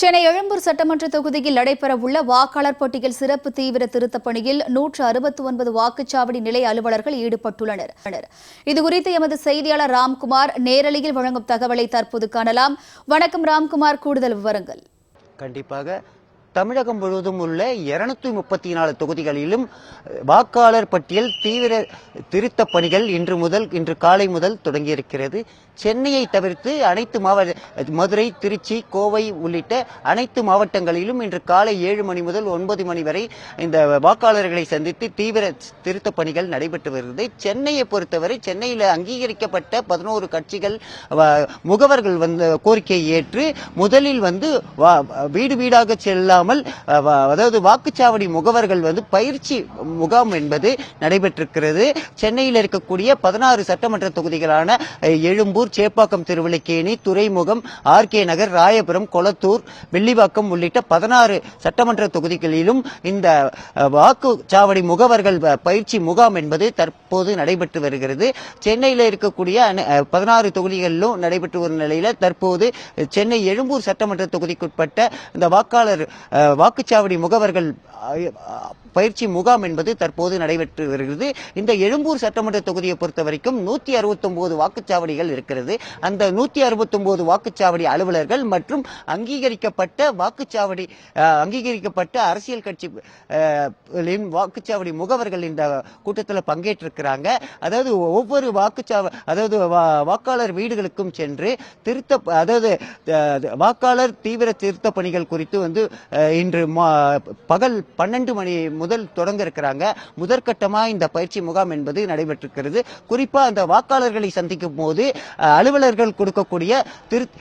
சென்னை எழும்பூர் சட்டமன்ற தொகுதியில் நடைபெறவுள்ள வாக்காளர் பட்டியல் சிறப்பு தீவிர திருத்தப் பணியில் நூற்று அறுபத்தி ஒன்பது வாக்குச்சாவடி நிலை அலுவலர்கள் ஈடுபட்டுள்ளனர். இதுகுறித்து எமது செய்தியாளர் ராம்குமார் நேரலையில் வழங்கும் தகவலை தற்போது காணலாம். வணக்கம் ராம்குமார். கூடுதல் விவரங்கள். கண்டிப்பாக தமிழகம் முழுவதும் உள்ள இருநூத்தி முப்பத்தி நாலு தொகுதிகளிலும் வாக்காளர் பட்டியல் தீவிர திருத்த பணிகள் இன்று முதல் இன்று காலை முதல் தொடங்கியிருக்கிறது. சென்னையை தவிர்த்து அனைத்து மாவட்ட மதுரை திருச்சி கோவை உள்ளிட்ட அனைத்து மாவட்டங்களிலும் இன்று காலை ஏழு மணி முதல் ஒன்பது மணி வரை இந்த வாக்காளர்களை சந்தித்து தீவிர திருத்த பணிகள் நடைபெற்று வருகிறது. சென்னையை பொறுத்தவரை சென்னையில் அங்கீகரிக்கப்பட்ட பதினோரு கட்சிகள் வ- முகவர்கள் வந்து கோரிக்கையை ஏற்று முதலில் வந்து வா- வீடு வீடாக செல்லாமல் இல்லாமல் அதாவது வாக்குச்சாவடி முகவர்கள் வந்து பயிற்சி முகாம் என்பது நடைபெற்றிருக்கிறது. சென்னையில் இருக்கக்கூடிய பதினாறு சட்டமன்ற தொகுதிகளான எழும்பூர் சேப்பாக்கம் திருவிழிக்கேணி துறைமுகம் ஆர்கே நகர் ராயபுரம் கொளத்தூர் வெள்ளிவாக்கம் உள்ளிட்ட பதினாறு சட்டமன்ற தொகுதிகளிலும் இந்த வாக்குச்சாவடி முகவர்கள் பயிற்சி முகாம் என்பது தற்போது நடைபெற்று வருகிறது. சென்னையில் இருக்கக்கூடிய பதினாறு தொகுதிகளிலும் நடைபெற்று வரும் நிலையில் தற்போது சென்னை எழும்பூர் சட்டமன்ற தொகுதிக்குட்பட்ட இந்த வாக்காளர் வாக்குச்சாவடி முகவர்கள் பயிற்சி முகாம் என்பது தற்போது நடைபெற்று வருகிறது. இந்த எழும்பூர் சட்டமன்ற தொகுதியை பொறுத்த வரைக்கும் நூத்தி அறுபத்தொம்போது வாக்குச்சாவடிகள் இருக்கிறது. அந்த நூத்தி அறுபத்தொம்போது வாக்குச்சாவடி அலுவலர்கள் மற்றும் அங்கீகரிக்கப்பட்ட வாக்குச்சாவடி அங்கீகரிக்கப்பட்ட அரசியல் கட்சி லின் வாக்குச்சாவடி முகவர்கள் இந்த கூட்டத்தில் பங்கேற்றிருக்கிறாங்க. அதாவது ஒவ்வொரு வாக்குச்சாவ அதாவது வா- வாக்காளர் வீடுகளுக்கும் சென்று திருத்த அதாவது வாக்காளர் தீவிர திருத்த பணிகள் குறித்து வந்து இன்று மா- பகல் பன்னெண்டு மணி முதல் தொடங்க இருக்கிறாங்க. முதற்கட்டமாக இந்த பயிற்சி முகாம் என்பது நடைபெற்றிருக்கிறது. குறிப்பாக அந்த வாக்காளர்களை சந்திக்கும் போது அலுவலர்கள் கொடுக்கக்கூடிய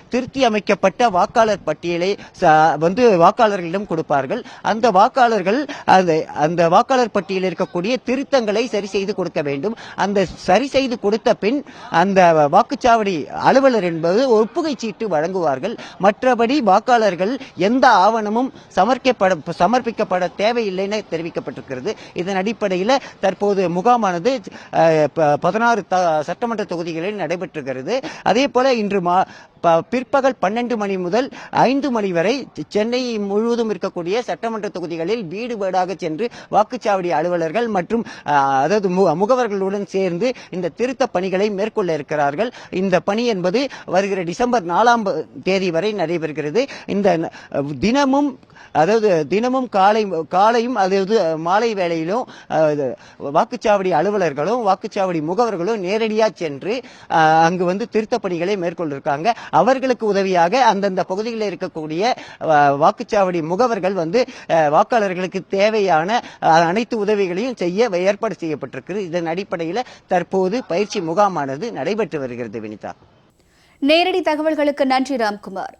திருத்தி அமைக்கப்பட்ட வாக்காளர் பட்டியலை ச- வந்து வாக்காளர்களிடம் கொடுப்பார்கள். அந்த வாக்காளர்கள் அந்த அந்த வாக்காளர் பட்டியலில் இருக்கக்கூடிய திருத்தங்களை சரி செய்து கொடுக்க வேண்டும். அந்த சரி செய்து கொடுத்த பின் அந்த வாக்குச்சாவடி அலுவலர் என்பது ஒப்புகை சீட்டு வழங்குவார்கள். மற்றபடி வாக்காளர்கள் எந்த ஆவணமும் சமர்க்கப்பட சமர்ப்பிக்கப்பட தேவையில்லைன்னு அறிவிக்கப்பட்டிருக்கிறது இதன் அடிப்படையில் தற்போது முகாமானது பதினாறு சட்டமன்ற தொகுதிகளில் நடைபெற்றிருக்கிறது. அதே போல இன்று மா பிற்பகல் பன்னெண்டு மணி முதல் ஐந்து மணி வரை சென்னை முழுவதும் இருக்கக்கூடிய சட்டமன்ற தொகுதிகளில் வீடு வீடாக சென்று வாக்குச்சாவடி அலுவலர்கள் மற்றும் அதாவது முகவர்களுடன் சேர்ந்து இந்த திருத்த பணிகளை மேற்கொள்ள இருக்கிறார்கள். இந்த பணி என்பது வருகிற டிசம்பர் நாலாம் தேதி வரை நடைபெறுகிறது. இந்த தினமும் அதாவது தினமும் காலை காலையும் அதாவது மாலை வேளையிலும் வாக்குச்சாவடி அலுவலர்களும் வாக்குச்சாவடி முகவர்களும் நேரடியாக சென்று அங்கு வந்து திருத்தப் பணிகளை மேற்கொண்டிருக்காங்க. அவர்களுக்கு உதவியாக அந்தந்த பகுதிகளில் இருக்கக்கூடிய வாக்குச்சாவடி முகவர்கள் வந்து வாக்காளர்களுக்கு தேவையான அனைத்து உதவிகளையும் செய்ய ஏற்பாடு செய்யப்பட்டிருக்கிறது. இதன் அடிப்படையில் தற்போது பயிற்சி முகாமானது நடைபெற்று வருகிறது வினிதா. நேரடி தகவல்களுக்கு நன்றி ராம்குமார்.